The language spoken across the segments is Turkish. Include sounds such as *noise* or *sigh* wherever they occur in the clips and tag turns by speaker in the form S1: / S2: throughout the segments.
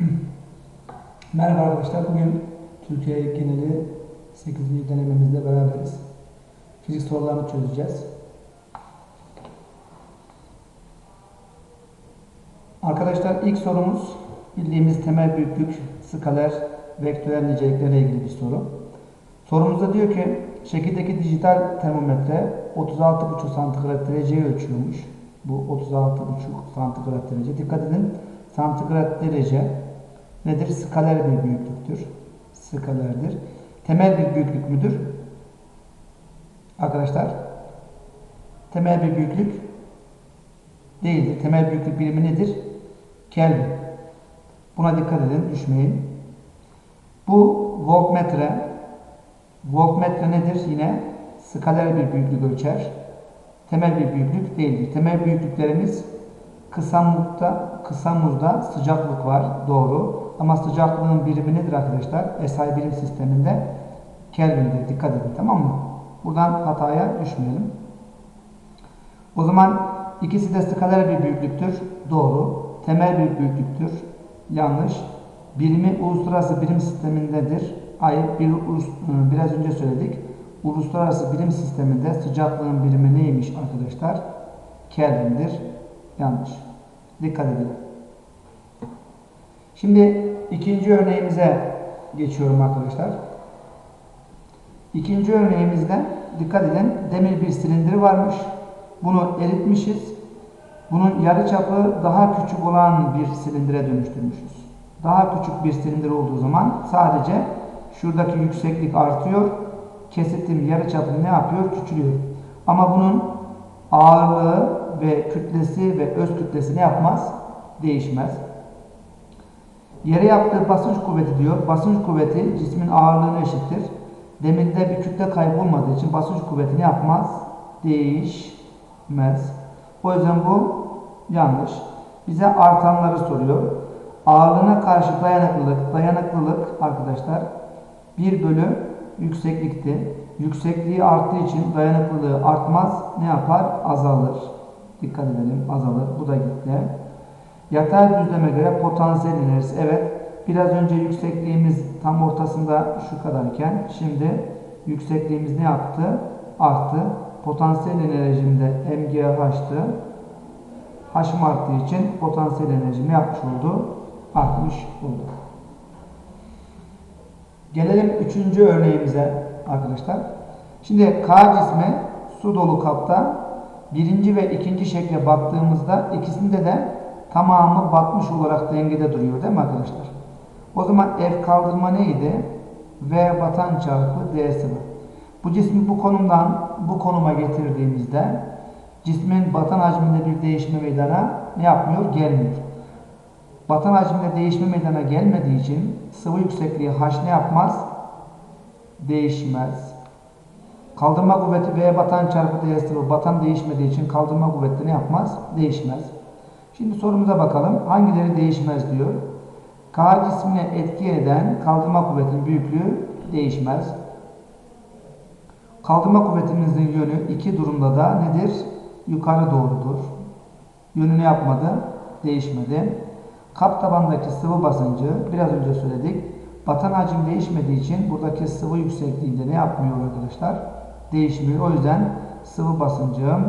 S1: *clears throat* Merhaba arkadaşlar. Bugün Türkiye geneli 8. denememizle beraberiz. Fizik sorularını çözeceğiz. Arkadaşlar ilk sorumuz bildiğimiz temel büyüklük, skaler, vektörel niceliklerle ilgili bir soru. Sorumuzda diyor ki şekildeki dijital termometre 36,5 santigrat dereceyi ölçüyormuş. Bu 36,5 santigrat derece. Dikkat edin santigrat derece nedir? Skaler bir büyüklüktür. Skalerdir. Temel bir büyüklük müdür? Arkadaşlar temel bir büyüklük değildir. Temel büyüklük birimi nedir? Kelvin. Buna dikkat edin, düşmeyin. Bu voltmetre voltmetre nedir? Yine skaler bir büyüklük ölçer. Temel bir büyüklük değildir. Temel büyüklüklerimiz kısa muzda, kısa muzda sıcaklık var. Doğru. Ama sıcaklığın birimi nedir arkadaşlar? SI birim sisteminde Kelvin'dir. Dikkat edin tamam mı? Buradan hataya düşmeyelim. O zaman ikisi de skaler bir büyüklüktür. Doğru. Temel bir büyüklüktür. Yanlış. Birimi uluslararası birim sistemindedir. Hayır. Bir, biraz önce söyledik. Uluslararası birim sisteminde sıcaklığın birimi neymiş arkadaşlar? Kelvin'dir. Yanlış. Dikkat edin. Şimdi ikinci örneğimize geçiyorum arkadaşlar. İkinci örneğimizde dikkat edin demir bir silindiri varmış. Bunu eritmişiz. Bunun yarıçapı daha küçük olan bir silindire dönüştürmüşüz. Daha küçük bir silindir olduğu zaman sadece şuradaki yükseklik artıyor. Kesitim yarıçapı ne yapıyor? Küçülüyor. Ama bunun ağırlığı ve kütlesi ve öz kütlesi ne yapmaz? Değişmez. Yere yaptığı basınç kuvveti diyor. Basınç kuvveti cismin ağırlığına eşittir. Demirde bir kütle kaybı olmadığı için basınç kuvveti ne yapmaz? Değişmez. O yüzden bu yanlış. Bize artanları soruyor. Ağırlığına karşı dayanıklılık, dayanıklılık arkadaşlar 1 bölü yükseklikti. Yüksekliği arttığı için dayanıklılığı artmaz. Ne yapar? Azalır. Dikkat edelim. Azalır. Bu da gitti. Yatay düzleme göre potansiyel enerjisi. Evet. Biraz önce yüksekliğimiz tam ortasında şu kadarken şimdi yüksekliğimiz ne yaptı? Arttı. Potansiyel enerjim de MGH'tı. H'ım arttığı için potansiyel enerjim ne yapmış oldu? Artmış oldu. Gelelim üçüncü örneğimize arkadaşlar. Şimdi K cismi su dolu kapta birinci ve ikinci şekle baktığımızda ikisinde de tamamı batmış olarak dengede duruyor değil mi arkadaşlar? O zaman F kaldırma neydi? V batan çarpı D sıvı. Bu cismi bu konumdan bu konuma getirdiğimizde cismin batan hacminde bir değişme meydana ne yapmıyor? Gelmiyor. Batan hacminde değişme meydana gelmediği için sıvı yüksekliği H ne yapmaz? Değişmez. Kaldırma kuvveti V batan çarpı D sıvı. Batan değişmediği için kaldırma kuvveti ne yapmaz? Değişmez. Şimdi sorumuza bakalım. Hangileri değişmez diyor. K cismine etki eden kaldırma kuvvetinin büyüklüğü değişmez. Kaldırma kuvvetimizin yönü iki durumda da nedir? Yukarı doğrudur. Yönünü yapmadı, değişmedi. Kap tabandaki sıvı basıncı biraz önce söyledik. Batan hacim değişmediği için buradaki sıvı yüksekliğinde ne yapmıyor arkadaşlar? Değişmiyor. O yüzden sıvı basıncım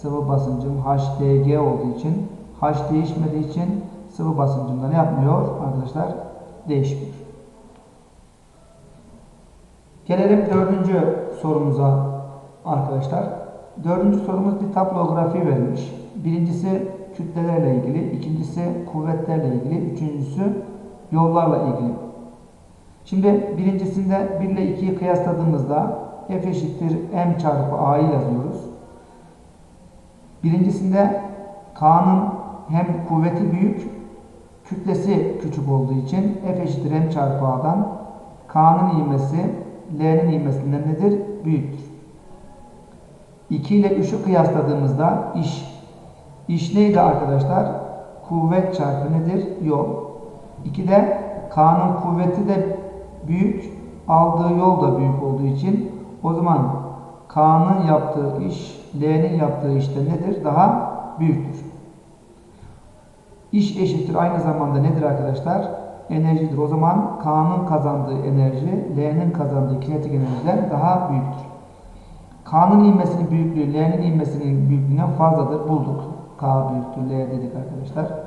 S1: sıvı basıncım HDG olduğu için H değişmediği için sıvı basıncında ne yapmıyor arkadaşlar? Değişmiyor. Gelelim dördüncü sorumuza arkadaşlar. Dördüncü sorumuz bir tablografi verilmiş. Birincisi kütlelerle ilgili, ikincisi kuvvetlerle ilgili, üçüncüsü yollarla ilgili. Şimdi birincisinde 1 ile 2'yi kıyasladığımızda F eşittir M çarpı A'yı yazıyoruz. Birincisinde K'nın hem kuvveti büyük, kütlesi küçük olduğu için F eşittir M çarpı A'dan K'nın ivmesi L'nin ivmesinden nedir? Büyüktür. 2 ile 3'ü kıyasladığımızda iş. İş neydi arkadaşlar? Kuvvet çarpı nedir? Yol. 2'de K'nın kuvveti de büyük, aldığı yol da büyük olduğu için o zaman K'nın yaptığı iş, L'nin yaptığı işte nedir? Daha büyüktür. İş eşittir aynı zamanda nedir arkadaşlar? enerjidir. O zaman K'nın kazandığı enerji L'nin kazandığı kinetik enerjiden daha büyüktür. K'nın inmesinin büyüklüğü L'nin inmesinin büyüklüğünden fazladır. Bulduk. K büyüktür L dedik arkadaşlar.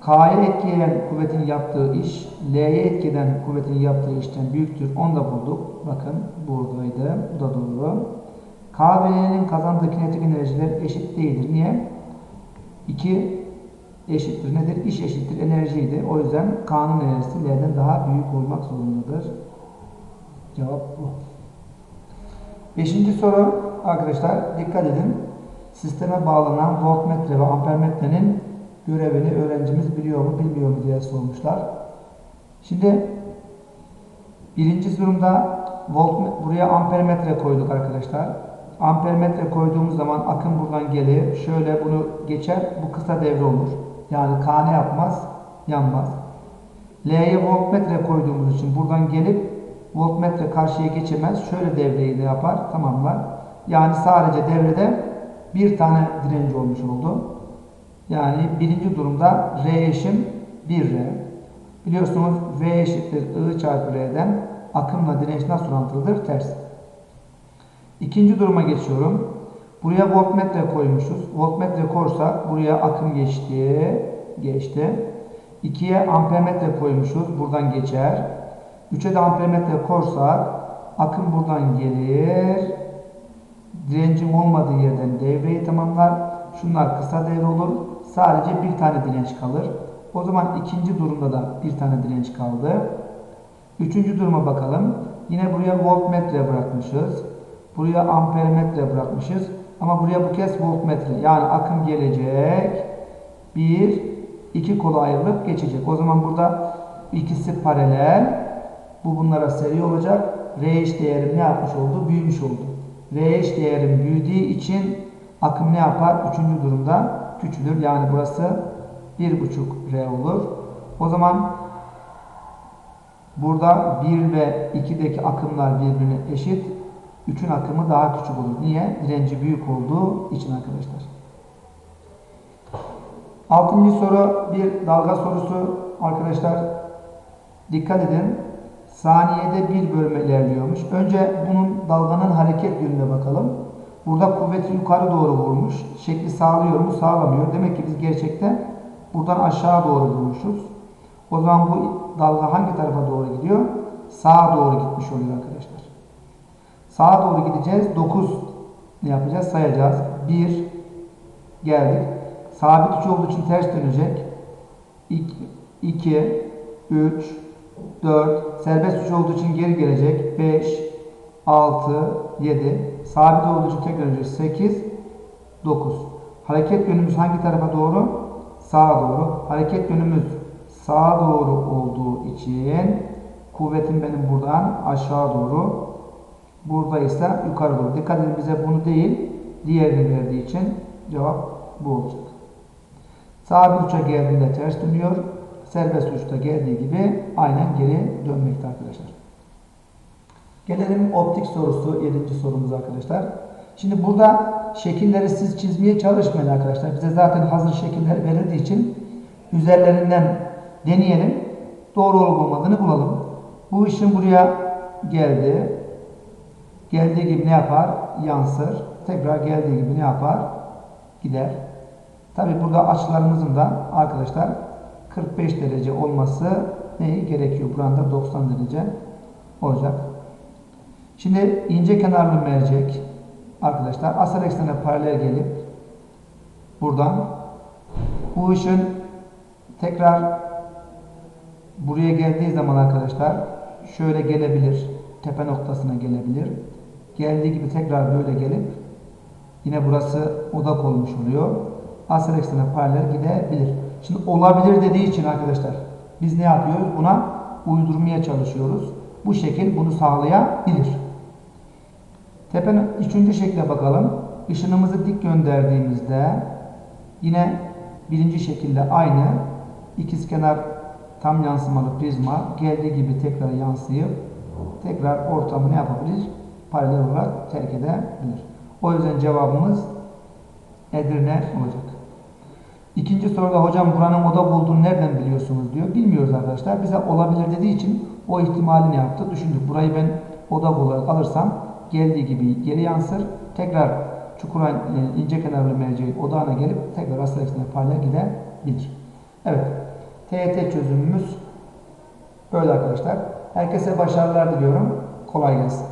S1: K'ya etkileyen kuvvetin yaptığı iş, L'ye etkilenen kuvvetin yaptığı işten büyüktür. Onu da bulduk. Bakın buradaydı. Bu da doğru. K ve L'nin kazandığı kinetik enerjiler eşit değildir. Niye? 2 eşittir. Nedir? İş eşittir enerjiydi. O yüzden K'nın enerjisi L'den daha büyük olmak zorundadır. Cevap bu. Beşinci soru arkadaşlar dikkat edin. Sisteme bağlanan voltmetre ve ampermetrenin görevini öğrencimiz biliyor mu bilmiyor mu diye sormuşlar. Şimdi birinci durumda volt buraya ampermetre koyduk arkadaşlar. Ampermetre koyduğumuz zaman akım buradan gelir. Şöyle bunu geçer. Bu kısa devre olur. Yani K ne yapmaz? Yanmaz. L'ye voltmetre koyduğumuz için buradan gelip voltmetre karşıya geçemez. Şöyle devreyi de yapar. Tamamlar. Yani sadece devrede bir tane direnci olmuş oldu. Yani birinci durumda R eşim 1R. Biliyorsunuz V eşittir I çarpı R'den akımla direnç nasıl orantılıdır? Ters. İkinci duruma geçiyorum. Buraya voltmetre koymuşuz. Voltmetre korsak buraya akım geçti. Geçti. 2'ye ampermetre koymuşuz. Buradan geçer. 3'e de ampermetre korsak akım buradan gelir. Direncin olmadığı yerden devreyi tamamlar. Şunlar kısa devre olur. Sadece bir tane direnç kalır. O zaman ikinci durumda da bir tane direnç kaldı. Üçüncü duruma bakalım. Yine buraya voltmetre bırakmışız. Buraya ampermetre bırakmışız. Ama buraya bu kez voltmetre. Yani akım gelecek. Bir, iki kola ayrılıp geçecek. O zaman burada ikisi paralel. Bu bunlara seri olacak. R değerim ne yapmış oldu? Büyümüş oldu. R değerim büyüdüğü için akım ne yapar? Üçüncü durumda küçülür. Yani burası 1,5 R olur. O zaman burada 1 ve 2'deki akımlar birbirine eşit. 3'ün akımı daha küçük olur. Niye? Direnci büyük olduğu için arkadaşlar. Altıncı soru bir dalga sorusu. Arkadaşlar dikkat edin. Saniyede bir bölme ilerliyormuş. Önce bunun dalganın hareket yönüne bakalım. Burada kuvveti yukarı doğru vurmuş. Şekli sağlıyor mu? Sağlamıyor. Demek ki biz gerçekten buradan aşağı doğru vurmuşuz. O zaman bu dalga hangi tarafa doğru gidiyor? Sağa doğru gitmiş oluyor arkadaşlar. Sağa doğru gideceğiz. 9 ne yapacağız? Sayacağız. 1 geldik. Sabit uç olduğu için ters dönecek. 2 3 4 serbest uç olduğu için geri gelecek. 5 6 7 sabit olduğu için tekrar dönecek. 8 9 Hareket yönümüz hangi tarafa doğru? Sağa doğru. Hareket yönümüz sağa doğru olduğu için kuvvetim benim buradan aşağı doğru Burada ise yukarı doğru. Dikkat edin bize bunu değil, diğerini verdiği için cevap bu olacak. Sabit uça geldiğinde ters dönüyor. Serbest uçta geldiği gibi aynen geri dönmekte arkadaşlar. Gelelim optik sorusu, 7. sorumuz arkadaşlar. Şimdi burada şekilleri siz çizmeye çalışmayın arkadaşlar. Bize zaten hazır şekiller verildiği için üzerlerinden deneyelim. Doğru olup olmadığını bulalım. Bu işin buraya geldi. Geldiği gibi ne yapar? Yansır. Tekrar geldiği gibi ne yapar? Gider. Tabi burada açılarımızın da arkadaşlar 45 derece olması neyi gerekiyor? Burada 90 derece olacak. Şimdi ince kenarlı mercek arkadaşlar asal eksene paralel gelip buradan bu ışın tekrar buraya geldiği zaman arkadaşlar şöyle gelebilir. Tepe noktasına gelebilir. Geldiği gibi tekrar böyle gelip yine burası odak olmuş oluyor. Asal eksene paralel gidebilir. Şimdi olabilir dediği için arkadaşlar biz ne yapıyoruz? Buna uydurmaya çalışıyoruz. Bu şekil bunu sağlayabilir. Tepenin üçüncü şekle bakalım. Işınımızı dik gönderdiğimizde yine birinci şekilde aynı ikizkenar tam yansımalı prizma geldiği gibi tekrar yansıyıp tekrar ortamı ne yapabilir? Paralel olarak terk edebilir. O yüzden cevabımız Edirne olacak. İkinci soruda hocam buranın oda bulduğunu nereden biliyorsunuz diyor. Bilmiyoruz arkadaşlar. Bize olabilir dediği için o ihtimalini yaptı. Düşündük. Burayı ben oda olarak alırsam geldiği gibi geri yansır. Tekrar çukura e, ince kenarlı merceğin odağına gelip tekrar asıl eksenine paralel gidebilir. Evet. TET çözümümüz böyle arkadaşlar. Herkese başarılar diliyorum. Kolay gelsin.